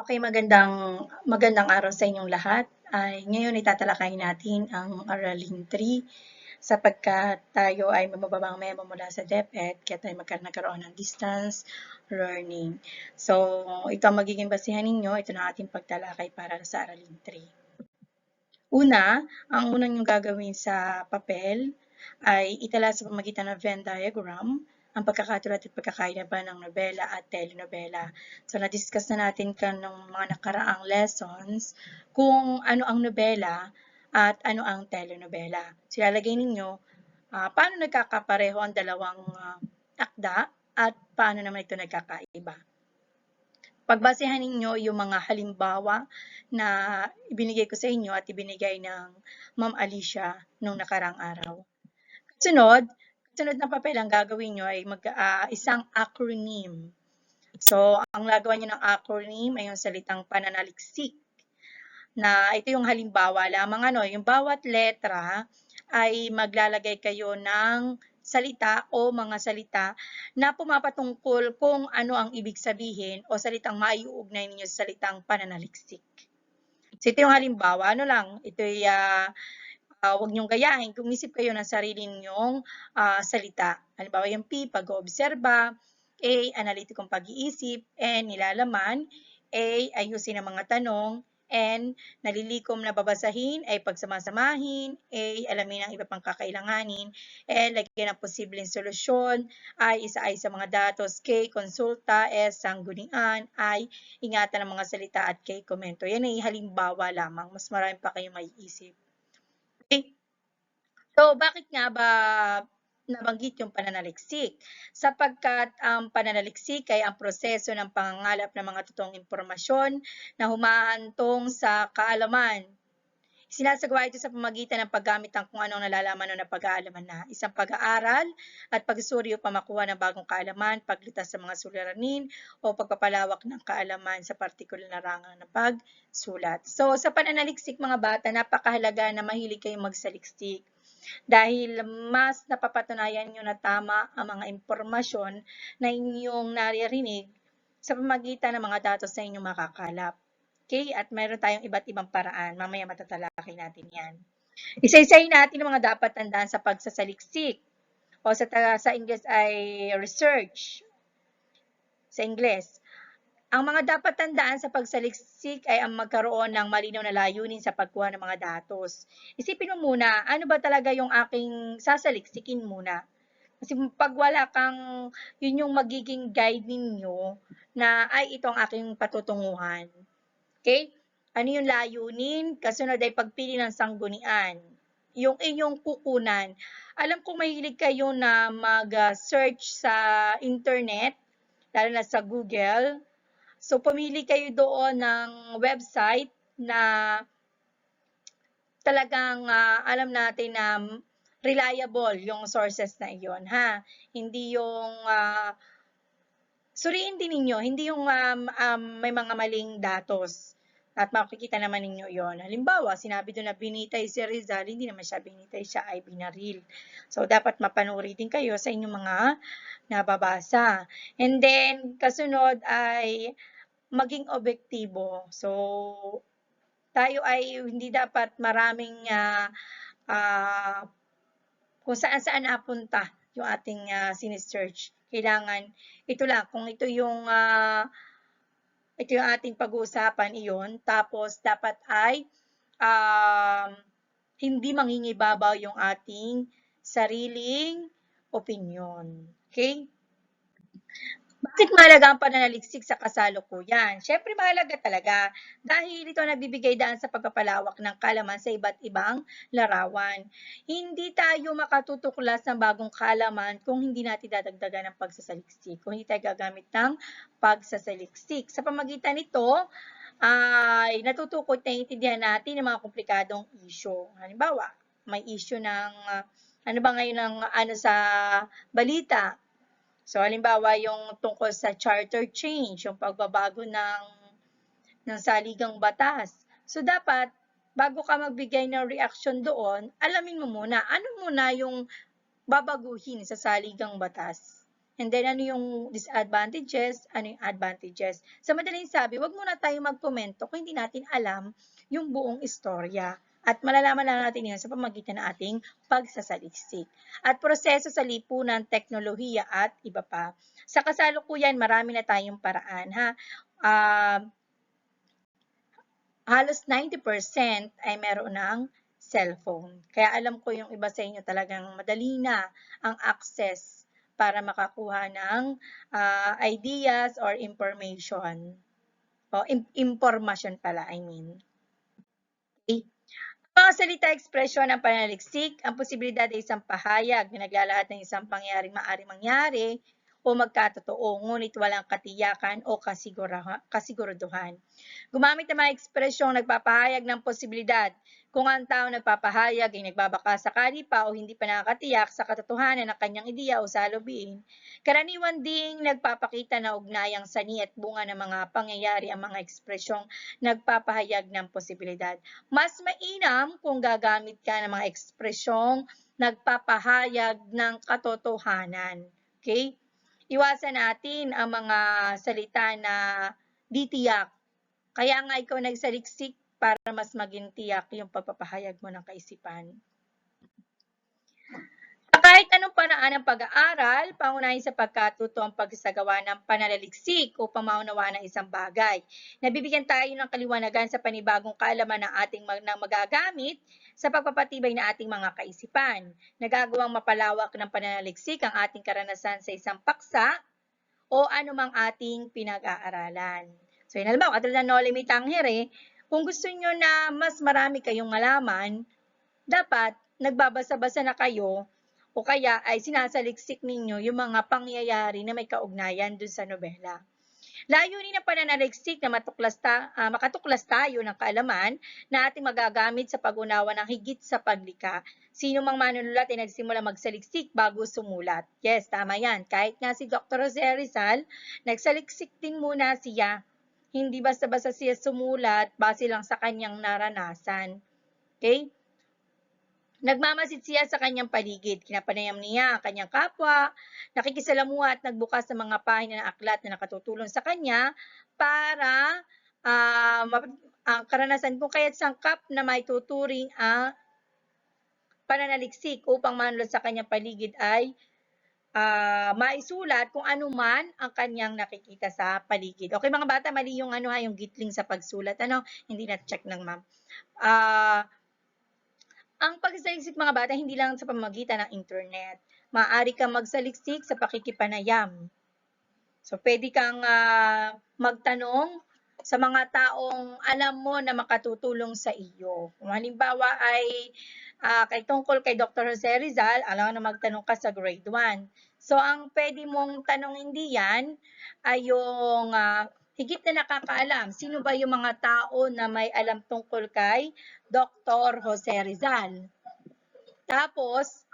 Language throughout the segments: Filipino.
Okay, magandang magandang araw sa inyong lahat. Ay ngayon itatalakay natin ang Aralin 3 sapagkat tayo ay mababang memo mula sa DepEd kaya tayo magkaroon nagkaroon ng distance learning. So, ito ang magiging basihan ninyo. Ito na ating pagtalakay para sa Aralin 3. Una, ang unang yung gagawin sa papel ay itala sa pamagitan ng Venn diagram ang pagkakatulad at pagkakaiba ng nobela at telenovela. So, na-discuss na natin kan ng mga nakaraang lessons kung ano ang nobela at ano ang telenovela. So, ilalagay ninyo uh, paano nagkakapareho ang dalawang uh, akda at paano naman ito nagkakaiba. Pagbasehan ninyo yung mga halimbawa na ibinigay ko sa inyo at ibinigay ng Ma'am Alicia nung nakarang araw. Sunod, sunod na papel ang gagawin nyo ay mag, uh, isang acronym. So, ang gagawa nyo ng acronym ay yung salitang pananaliksik na ito yung halimbawa lamang ano, yung bawat letra ay maglalagay kayo ng salita o mga salita na pumapatungkol kung ano ang ibig sabihin o salitang maiuugnay ninyo sa salitang pananaliksik. So ito yung halimbawa, ano lang, ito ay uh, uh, huwag niyong gayahin. Kumisip kayo ng sarili ninyong uh, salita. Halimbawa yung P, pag-oobserba, A, analitikong pag-iisip, N, nilalaman, A, ayusin ang mga tanong, N, nalilikom na babasahin. Ay pagsamasamahin, A, alamin ang iba pang kakailanganin, L, lagyan ng posibleng solusyon, I, isa ay sa mga datos, K, konsulta, S, sanggunian, I, ingatan ang mga salita at K, komento. Yan ay halimbawa lamang, mas marami pa kayong maiisip. Okay? So, bakit nga ba nabanggit yung pananaliksik? Sapagkat ang pananaliksik ay ang proseso ng pangangalap ng mga totoong impormasyon na humahantong sa kaalaman. Sinasagawa ito sa pamagitan ng paggamit ng kung anong nalalaman o napag-aalaman na isang pag-aaral at pagsuri upang makuha ng bagong kaalaman, paglitas sa mga suliranin o pagpapalawak ng kaalaman sa partikular na rangang ng pagsulat. So sa pananaliksik mga bata, napakahalaga na mahilig kayong magsaliksik dahil mas napapatunayan nyo na tama ang mga impormasyon na inyong naririnig sa pamagitan ng mga datos na inyong makakalap. Okay? At mayroon tayong iba't ibang paraan. Mamaya matatalakay natin yan. Isa-isahin natin ang mga dapat tandaan sa pagsasaliksik. O sa, sa English ay research. Sa English. Ang mga dapat tandaan sa pagsaliksik ay ang magkaroon ng malinaw na layunin sa pagkuha ng mga datos. Isipin mo muna, ano ba talaga yung aking sasaliksikin muna? Kasi pag wala kang, yun yung magiging guide ninyo na ay ito ang aking patutunguhan. Okay? Ano yung layunin? Kasunod ay pagpili ng sanggunian. Yung inyong kukunan. Alam kong mahilig kayo na mag-search sa internet, lalo na sa Google. So, pumili kayo doon ng website na talagang uh, alam natin na reliable yung sources na iyon, ha? Hindi yung uh, suriin din ninyo, hindi yung um, um, may mga maling datos. At makikita naman ninyo yon. Halimbawa, sinabi doon na binitay si Rizal, hindi naman siya binitay, siya ay binaril. So, dapat mapanuri din kayo sa inyong mga nababasa. And then, kasunod ay maging objektibo. So, tayo ay hindi dapat maraming uh, uh, kung saan-saan napunta yung ating uh, sinesearch. Kailangan, ito lang, kung ito yung, uh, ito yung ating pag-uusapan, iyon. Tapos, dapat ay um, hindi mangingibabaw yung ating sariling opinion. Okay? Bakit mahalaga ang pananaliksik sa kasalukuyan? Siyempre mahalaga talaga dahil ito nagbibigay daan sa pagpapalawak ng kalaman sa iba't ibang larawan. Hindi tayo makatutuklas ng bagong kalaman kung hindi natin dadagdagan ng pagsasaliksik, kung hindi tayo gagamit ng pagsasaliksik. Sa pamagitan nito, ay natutukot na intindihan natin ng mga komplikadong issue. Halimbawa, may issue ng uh, ano ba ngayon ang ano sa balita, So, halimbawa yung tungkol sa charter change, yung pagbabago ng, ng saligang batas. So, dapat, bago ka magbigay ng reaction doon, alamin mo muna, ano muna yung babaguhin sa saligang batas. And then, ano yung disadvantages, ano yung advantages. Sa madaling sabi, wag muna tayo magkomento kung hindi natin alam yung buong istorya. At malalaman lang natin yan sa pamagitan ng ating pagsasaliksik. At proseso sa lipunan, teknolohiya at iba pa. Sa kasalukuyan, marami na tayong paraan. Ha? Ah, halos 90% ay meron ng cellphone. Kaya alam ko yung iba sa inyo talagang madali na ang access para makakuha ng ah, ideas or information. O im- impormasyon pala, I mean. Mga salita ekspresyon ng pananaliksik, ang posibilidad ay isang pahayag na naglalahat ng isang pangyayaring maaari mangyari o magkatotoo, ngunit walang katiyakan o kasiguraduhan. Gumamit ng mga ekspresyong nagpapahayag ng posibilidad kung ang tao nagpapahayag ay nagbabaka sakali pa o hindi pa nakakatiyak sa katotohanan ng kanyang ideya o salubin, karaniwan ding nagpapakita na ugnayang sani at bunga ng mga pangyayari ang mga ekspresyong nagpapahayag ng posibilidad. Mas mainam kung gagamit ka ng mga ekspresyong nagpapahayag ng katotohanan. Okay? Iwasan natin ang mga salita na di tiyak. Kaya nga ikaw nagsaliksik para mas maging tiyak yung pagpapahayag mo ng kaisipan. Kahit anong paraan ng pag-aaral, pangunahin sa pagkatuto ang pagsasagawa ng pananaliksik upang maunawaan ang isang bagay. Nabibigyan tayo ng kaliwanagan sa panibagong kaalaman ng ating mag ng magagamit sa pagpapatibay ng ating mga kaisipan. Nagagawang mapalawak ng pananaliksik ang ating karanasan sa isang paksa o anumang ating pinag-aaralan. So, yun, halimbawa, katulad ng no limit tangere, kung gusto nyo na mas marami kayong malaman, dapat nagbabasa-basa na kayo o kaya ay sinasaliksik ninyo yung mga pangyayari na may kaugnayan dun sa nobela. Layunin ng pananaliksik na matuklas ta, ah, makatuklas tayo ng kaalaman na ating magagamit sa pag-unawa ng higit sa paglika. Sino mang manunulat ay nagsimula magsaliksik bago sumulat. Yes, tama yan. Kahit nga si Dr. Jose Rizal, nagsaliksik din muna siya. Hindi basta-basta siya sumulat base lang sa kanyang naranasan. Okay? Nagmamasid siya sa kanyang paligid. Kinapanayam niya ang kanyang kapwa, nakikisalamuha at nagbukas ng mga pahina ng aklat na nakatutulong sa kanya para map- ang karanasan kung kaya't sangkap na may tuturing ang pananaliksik upang manulat sa kanyang paligid ay ah, maisulat kung ano man ang kanyang nakikita sa paligid. Okay mga bata, mali yung ano ha, yung gitling sa pagsulat. Ano, hindi na check ng ma'am. Ah, ang pagsaliksik mga bata, hindi lang sa pamamagitan ng internet. Maaari kang magsaliksik sa pakikipanayam. So, pwede kang ah, magtanong sa mga taong alam mo na makatutulong sa iyo. Kung halimbawa ay ah, kay tungkol kay Dr. Jose Rizal, alam na magtanong ka sa grade 1. So, ang pwede mong tanongin diyan ay yung ah, higit na nakakaalam. Sino ba yung mga tao na may alam tungkol kay Dr. Jose Rizal? Tapos,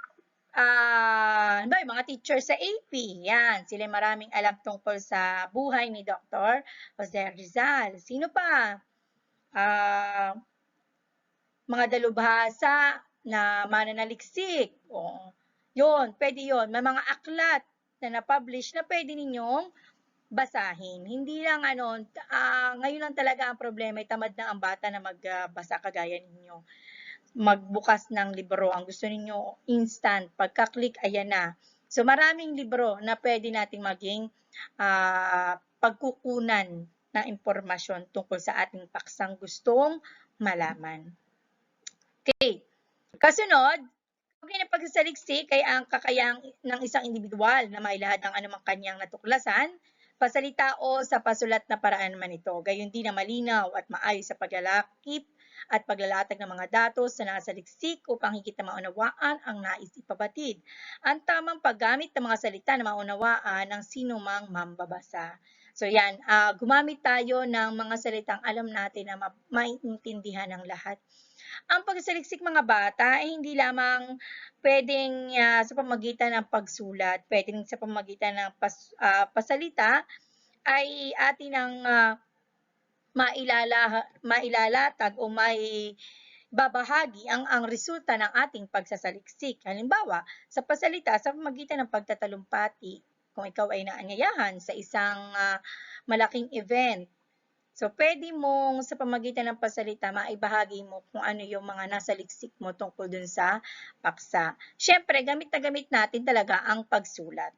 ah, ano ba, yung mga teacher sa AP, yan, sila maraming alam tungkol sa buhay ni Dr. Jose Rizal. Sino pa? Ah, mga dalubhasa na mananaliksik. O, yun, pwede yun. May mga aklat na na-publish na pwede ninyong basahin. Hindi lang ano, ah, ngayon lang talaga ang problema, ay tamad na ang bata na magbasa kagaya ninyo magbukas ng libro. Ang gusto ninyo, instant. Pagka-click, ayan na. So, maraming libro na pwede nating maging ah, pagkukunan ng impormasyon tungkol sa ating paksang gustong malaman. Okay. Kasunod, okay na pagsasaliksik ay ang kakayang ng isang individual na mailahad ang anumang kanyang natuklasan, pasalita o sa pasulat na paraan man ito. Gayon din na malinaw at maayos sa paglalakip at paglalatag ng mga datos na nasa liksik upang higit na maunawaan ang nais ipabatid. Ang tamang paggamit ng mga salita na maunawaan ng sino mang mambabasa. So yan, ah, gumamit tayo ng mga salitang alam natin na ma- maintindihan ng lahat. Ang pagsaliksik mga bata ay hindi lamang pwedeng ah, sa pamagitan ng pagsulat, pwedeng sa pamagitan ng pas, ah, pasalita ay atin ang ah, mailala, mailalatag o may babahagi ang ang resulta ng ating pagsasaliksik. Halimbawa, sa pasalita sa pamagitan ng pagtatalumpati kung ikaw ay naanyayahan sa isang ah, malaking event. So, pwede mong sa pamagitan ng pasalita, maibahagi mo kung ano yung mga nasa liksik mo tungkol dun sa paksa. Siyempre, gamit na gamit natin talaga ang pagsulat.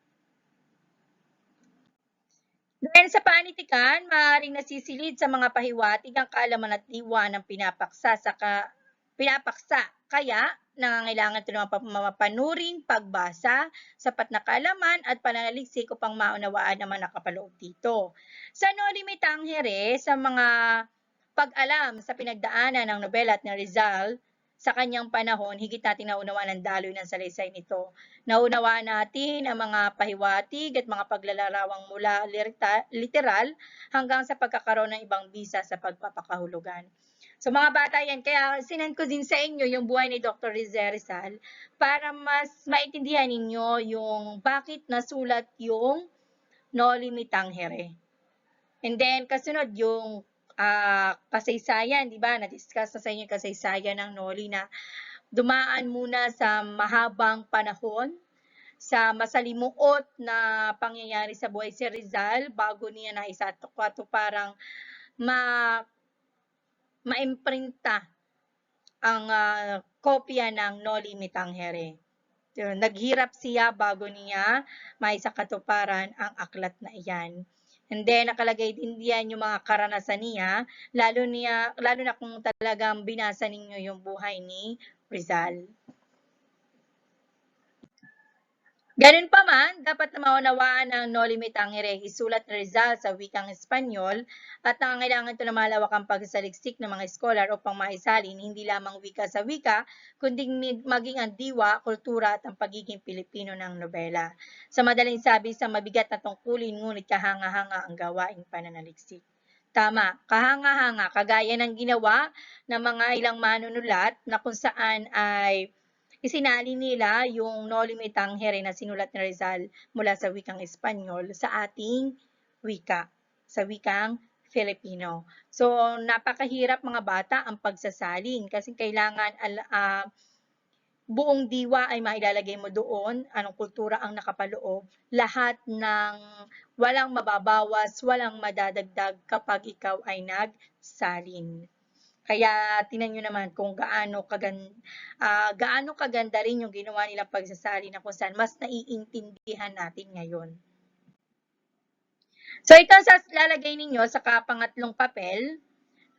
Dahil sa panitikan, maaaring nasisilid sa mga pahiwatig ang kaalaman at diwa ng pinapaksa sa ka, pinapaksa. Kaya, nangangailangan ito ng mapanuring, pagbasa, sapat na kaalaman at pananaliksik upang maunawaan naman nakapaloob dito. Sa no limit ang here, sa mga pag-alam sa pinagdaanan ng nobela at ni Rizal, sa kanyang panahon, higit natin naunawaan ang daloy ng salaysay nito. Naunawaan natin ang mga pahiwatig at mga paglalarawang mula literal hanggang sa pagkakaroon ng ibang bisa sa pagpapakahulugan. So mga bata yan, kaya sinend ko din sa inyo yung buhay ni Dr. Rizal Rizal para mas maintindihan ninyo yung bakit nasulat yung No Limitang Here. And then, kasunod yung ah, kasaysayan, di ba? Na-discuss na sa inyo yung kasaysayan ng Noli na dumaan muna sa mahabang panahon, sa masalimuot na pangyayari sa buhay si Rizal bago niya na isa parang ma maimprinta ang ah, kopya ng No Limitang Here. So, Naghirap siya bago niya maisakatuparan ang aklat na iyan. And then, nakalagay din diyan yung mga karanasan niya, lalo, niya, lalo na kung talagang binasa ninyo yung buhay ni Rizal. Ganun pa man, dapat na maunawaan ng No Limitang Here, isulat ni Rizal sa wikang Espanyol at nangangailangan ito na malawakang pagsaliksik ng mga scholar upang maisalin hindi lamang wika sa wika, kundi maging ang diwa, kultura at ang pagiging Pilipino ng nobela. Sa madaling sabi, sa mabigat na tungkulin, ngunit kahanga-hanga ang gawaing pananaliksik. Tama, kahanga-hanga, kagaya ng ginawa ng mga ilang manunulat na kung saan ay isinali nila yung No Limitang Here na sinulat ni Rizal mula sa wikang Espanyol sa ating wika, sa wikang Filipino. So, napakahirap mga bata ang pagsasalin kasi kailangan uh, buong diwa ay mailalagay mo doon, anong kultura ang nakapaloob, lahat ng walang mababawas, walang madadagdag kapag ikaw ay nagsalin. Kaya tinan nyo naman kung gaano, kagan, uh, gaano kaganda rin yung ginawa nilang pagsasali na kung saan mas naiintindihan natin ngayon. So ito sa lalagay ninyo sa kapangatlong papel,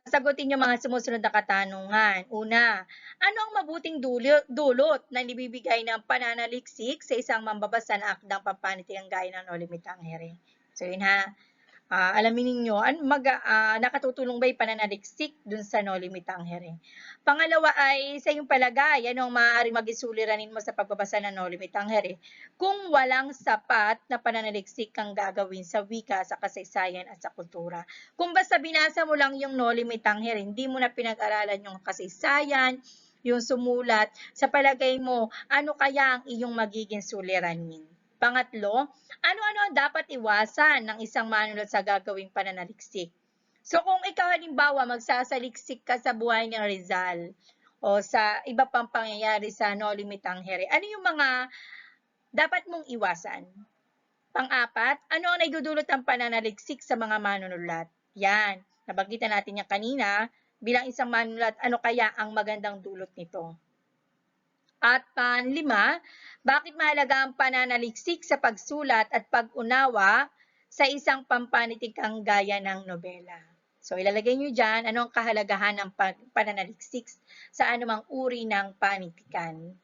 sagutin yung mga sumusunod na katanungan. Una, ano ang mabuting dulot, na nibibigay ng pananaliksik sa isang mambabasa na akdang pampanitikang gaya ng No Limit? So yun ha, uh, alamin ninyo, an, mag, uh, nakatutulong ba yung pananaliksik dun sa no limitang here. Pangalawa ay sa iyong palagay, ano ang maaaring magisuliranin mo sa pagbabasa ng no limitang here? Kung walang sapat na pananaliksik kang gagawin sa wika, sa kasaysayan at sa kultura. Kung basta binasa mo lang yung no limitang here, hindi mo na pinag-aralan yung kasaysayan, yung sumulat, sa palagay mo, ano kaya ang iyong magiging suliranin? Pangatlo, ano-ano ang dapat iwasan ng isang manunulat sa gagawing pananaliksik? So kung ikaw halimbawa magsasaliksik ka sa buhay ni Rizal o sa iba pang pangyayari sa No Limit ang Here, ano yung mga dapat mong iwasan? Pang-apat, ano ang naidudulot ng pananaliksik sa mga manunulat? Yan, nabagkitan natin yan kanina, bilang isang manunulat, ano kaya ang magandang dulot nito? At panlima, bakit mahalaga ang pananaliksik sa pagsulat at pag-unawa sa isang pampanitikang gaya ng nobela? So, ilalagay nyo dyan anong kahalagahan ng pananaliksik sa anumang uri ng panitikan.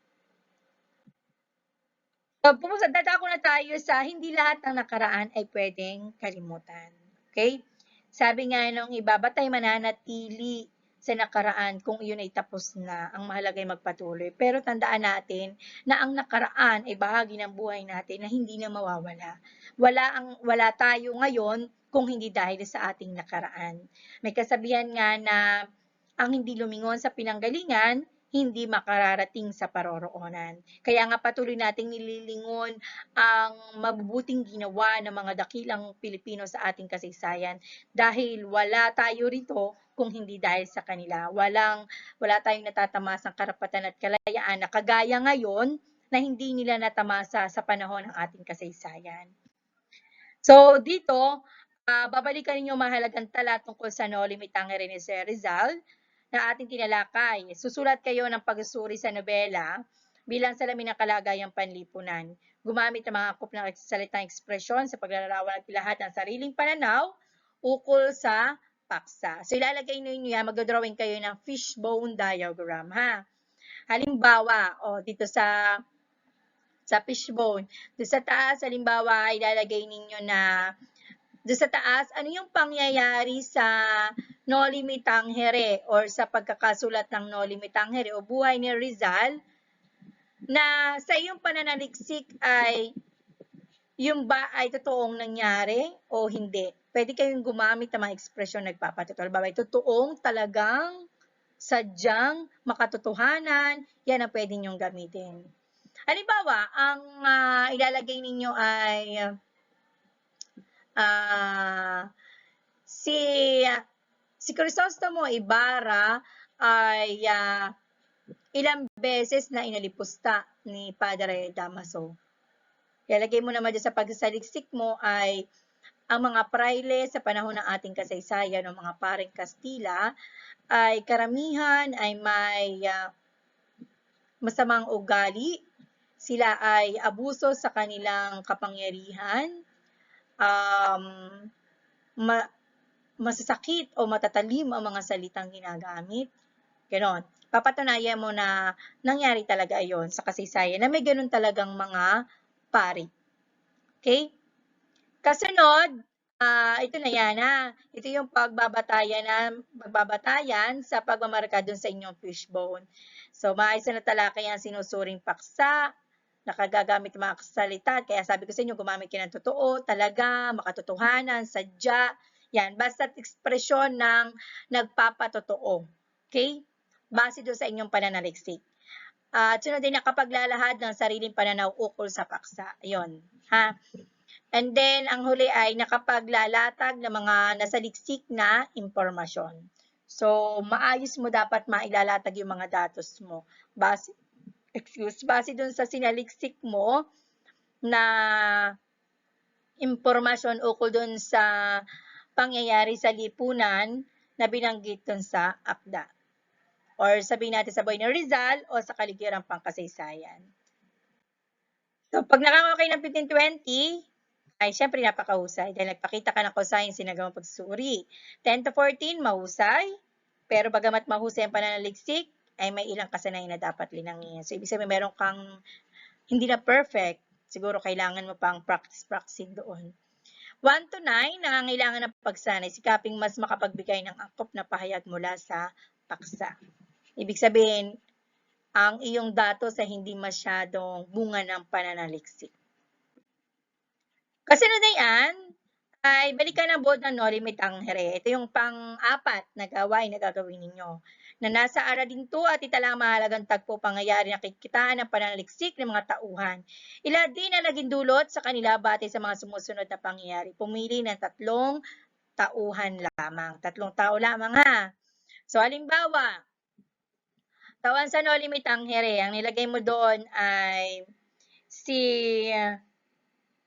So, pumunta, dadako na tayo sa hindi lahat ng nakaraan ay pwedeng kalimutan. Okay? Sabi nga nung iba, batay mananatili sa nakaraan kung iyon ay tapos na. Ang mahalaga ay magpatuloy. Pero tandaan natin na ang nakaraan ay bahagi ng buhay natin na hindi na mawawala. Wala, ang, wala tayo ngayon kung hindi dahil sa ating nakaraan. May kasabihan nga na ang hindi lumingon sa pinanggalingan, hindi makararating sa paroroonan. Kaya nga patuloy nating nililingon ang mabubuting ginawa ng mga dakilang Pilipino sa ating kasaysayan dahil wala tayo rito kung hindi dahil sa kanila. Walang, wala tayong natatamasang karapatan at kalayaan na kagaya ngayon na hindi nila natamasa sa panahon ng ating kasaysayan. So, dito, ah, babalikan ninyo ang mahalagang tala tungkol sa no limit tangere ni Sir Rizal na ating tinalakay. Susulat kayo ng pagsusuri sa nobela bilang salamin ng kalagayang panlipunan. Gumamit ng mga akop ng salitang ekspresyon sa paglalarawan at lahat ng sariling pananaw ukol sa paksa. So, ilalagay ninyo yan, mag-drawing kayo ng fishbone diagram, ha? Halimbawa, o dito sa sa fishbone, doon sa taas, halimbawa, ilalagay ninyo na doon sa taas, ano yung pangyayari sa no limit tangere or sa pagkakasulat ng no limit tangere o buhay ni Rizal na sa iyong pananaliksik ay yung ba ay totoong nangyari o hindi. Pwede kayong gumamit ng mga ekspresyon nagpapatotoo. Halimbawa, totoong talagang sadyang makatotohanan, yan ang pwede niyong gamitin. Halimbawa, ang ah, ilalagay ninyo ay ah, si si Crisostomo Ibarra ay ah, ilang beses na inalipusta ni Padre Damaso. Ilalagay mo naman dyan sa pagsasaliksik mo ay ang mga praile sa panahon ng ating kasaysayan o mga paring Kastila ay karamihan ay may ah, masamang ugali. Sila ay abuso sa kanilang kapangyarihan, um, ma- masasakit o matatalim ang mga salitang ginagamit. Ganon. Papatunayan mo na nangyari talaga yon sa kasaysayan na may ganon talagang mga pari. Okay? Kasunod, ah ito na yan ha. Ito yung pagbabatayan na pagbabatayan sa pagmamarka dun sa inyong fishbone. So, maayos na talakay ang sinusuring paksa, nakagagamit ng mga salita. Kaya sabi ko sa inyo, gumamit kayo ng totoo, talaga, makatotohanan, sadya. Yan, basta't ekspresyon ng nagpapatotoo. Okay? Base doon sa inyong pananaliksik. At sunod din nakapaglalahad ng sariling pananaw ukol sa paksa. Ayun. Ha? And then, ang huli ay nakapaglalatag ng mga nasaliksik na impormasyon. So, maayos mo dapat mailalatag yung mga datos mo. Base, excuse, base dun sa sinaliksik mo na impormasyon ukol dun sa pangyayari sa lipunan na binanggit dun sa akda. Or sabihin natin sa buhay ni Rizal o sa kaligirang pangkasaysayan. So, pag nakakawa kayo ng 1520, ay syempre napakahusay dahil nagpakita ka ng kahusayan sinagawang pagsusuri. 10 to 14, mahusay. Pero bagamat mahusay ang pananaliksik, ay may ilang kasanayan na dapat linangin. So, ibig sabihin, meron kang hindi na perfect. Siguro kailangan mo pang practice-practice doon. 1 to 9, nangangailangan ng pagsanay. Sikaping mas makapagbigay ng angkop na pahayag mula sa paksa. Ibig sabihin, ang iyong datos ay hindi masyadong bunga ng pananaliksik. Kasunod na yan, ay balikan ang board ng no limit tangere. Ito yung pang-apat na gawain na gagawin ninyo. Na nasa aralin to at itala ang mahalagang tagpo pangyayari na kikitaan ng pananaliksik ng mga tauhan. Ila din na naging dulot sa kanila batay sa mga sumusunod na pangyayari. Pumili ng tatlong tauhan lamang. Tatlong tao lamang ha. So, halimbawa, tawan sa no limit tangere, ang nilagay mo doon ay si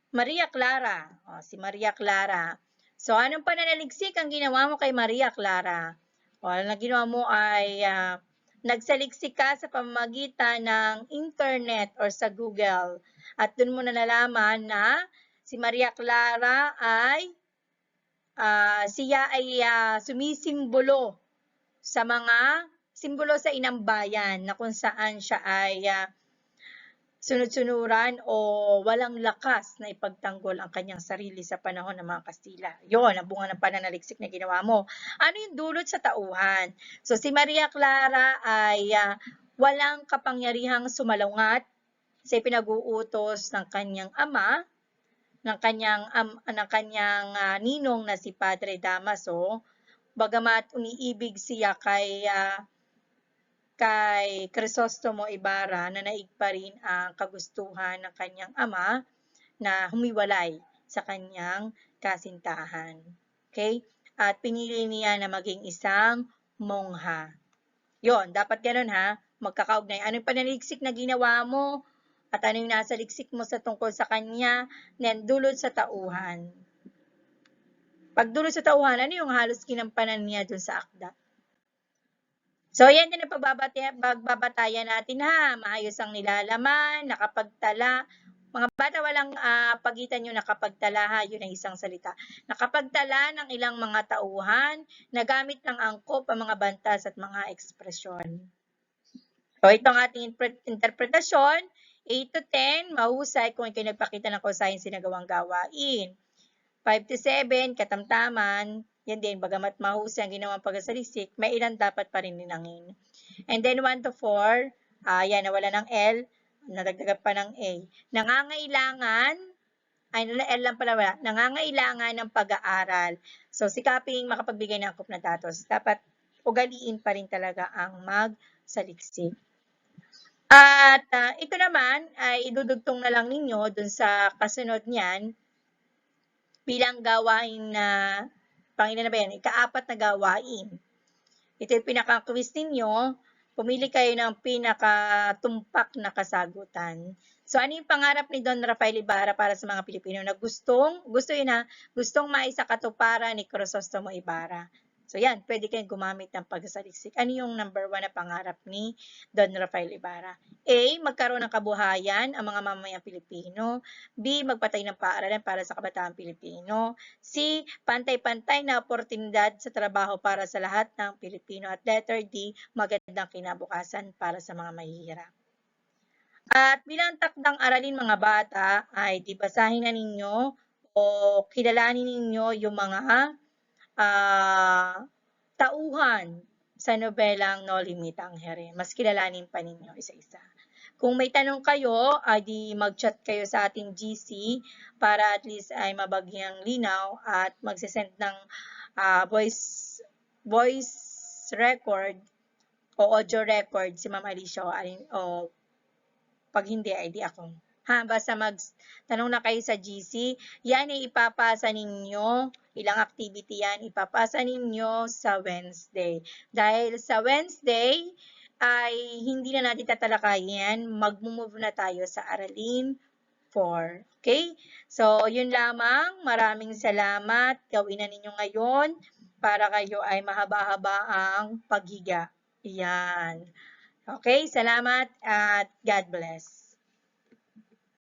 Maria Clara. O, si Maria Clara. So, anong pananaliksik ang ginawa mo kay Maria Clara? O, ang ginawa mo ay uh, nagsaliksik ka sa pamamagitan ng internet or sa Google. At doon mo na nalaman na si Maria Clara ay uh, siya ay uh, sumisimbolo sa mga simbolo sa inang bayan na kung saan siya ay uh, sunod-sunuran o walang lakas na ipagtanggol ang kanyang sarili sa panahon ng mga Kastila. Yon, ang bunga ng pananaliksik na ginawa mo. Ano yung dulot sa tauhan? So, si Maria Clara ay uh, walang kapangyarihang sumalungat sa pinag-uutos ng kanyang ama, ng kanyang, um, ng kanyang uh, ninong na si Padre Damaso, bagamat umiibig siya kay uh, kay Crisostomo Ibarra na naig pa rin ang kagustuhan ng kanyang ama na humiwalay sa kanyang kasintahan. Okay? At pinili niya na maging isang mongha. Yon, dapat ganun ha, magkakaugnay. Ano yung panaliksik na ginawa mo? At ano yung nasa liksik mo sa tungkol sa kanya? Then, dulot sa tauhan. Pagdulo sa tauhan, ano yung halos ginampanan niya dun sa akda? So, yan din ang pagbabatayan natin ha. Maayos ang nilalaman, nakapagtala. Mga bata, walang ah, pagitan yung nakapagtala ha. Yun ang isang salita. Nakapagtala ng ilang mga tauhan, nagamit ng angkop ang mga bantas at mga ekspresyon. So, ito ang ating interpre- interpretasyon. 8 to 10, mahusay kung ikaw nagpakita ng kausahin sinagawang gawain. 5 to 7, katamtaman. Yan din, bagamat mahusay ang ginawang pagsasalisik, may ilan dapat pa rin ninangin. And then 1 to 4, ah yan, nawala ng L, nadagdagan pa ng A. Nangangailangan, ay, L lang pala wala, nangangailangan ng pag-aaral. So, sikaping makapagbigay ng angkop na datos. Dapat ugaliin pa rin talaga ang magsaliksik. At ah, ito naman ay idudugtong na lang ninyo dun sa kasunod niyan bilang gawain na, pangilan na ba yan, ikaapat na gawain. Ito yung pinaka-quiz ninyo. Pumili kayo ng pinakatumpak na kasagutan. So, ano yung pangarap ni Don Rafael Ibarra para sa mga Pilipino na gustong, gusto yun na, gustong maisakatuparan ni Crisostomo Ibarra? So, yan, pwede kayong gumamit ng pagsasaliksik. Ano yung number one na pangarap ni Don Rafael Ibarra? A, magkaroon ng kabuhayan ang mga mamamayang Pilipino. B, magpatay ng paaralan para sa kabataan Pilipino. C, pantay-pantay na oportunidad sa trabaho para sa lahat ng Pilipino. At letter D, magandang kinabukasan para sa mga mahihirap. At bilang takdang aralin mga bata, ay di na ninyo o kilalanin ninyo yung mga ah, tauhan sa nobelang No Limit ang Here. Mas kilalanin pa ninyo isa-isa. Kung may tanong kayo, ay di mag-chat kayo sa ating GC para at least ay mabagyang linaw at magsisend ng ah, voice voice record o audio record si Ma'am Alicia o, o pag hindi ay di ako. Ha, basta mag-tanong na kayo sa GC. Yan ay ipapasa ninyo, ilang activity yan, ipapasa ninyo sa Wednesday. Dahil sa Wednesday, ay hindi na natin tatalakayin, mag-move na tayo sa Aralin 4. Okay? So, yun lamang. Maraming salamat. Gawin na ninyo ngayon para kayo ay mahaba-haba ang paghiga. Yan. Okay, salamat at God bless.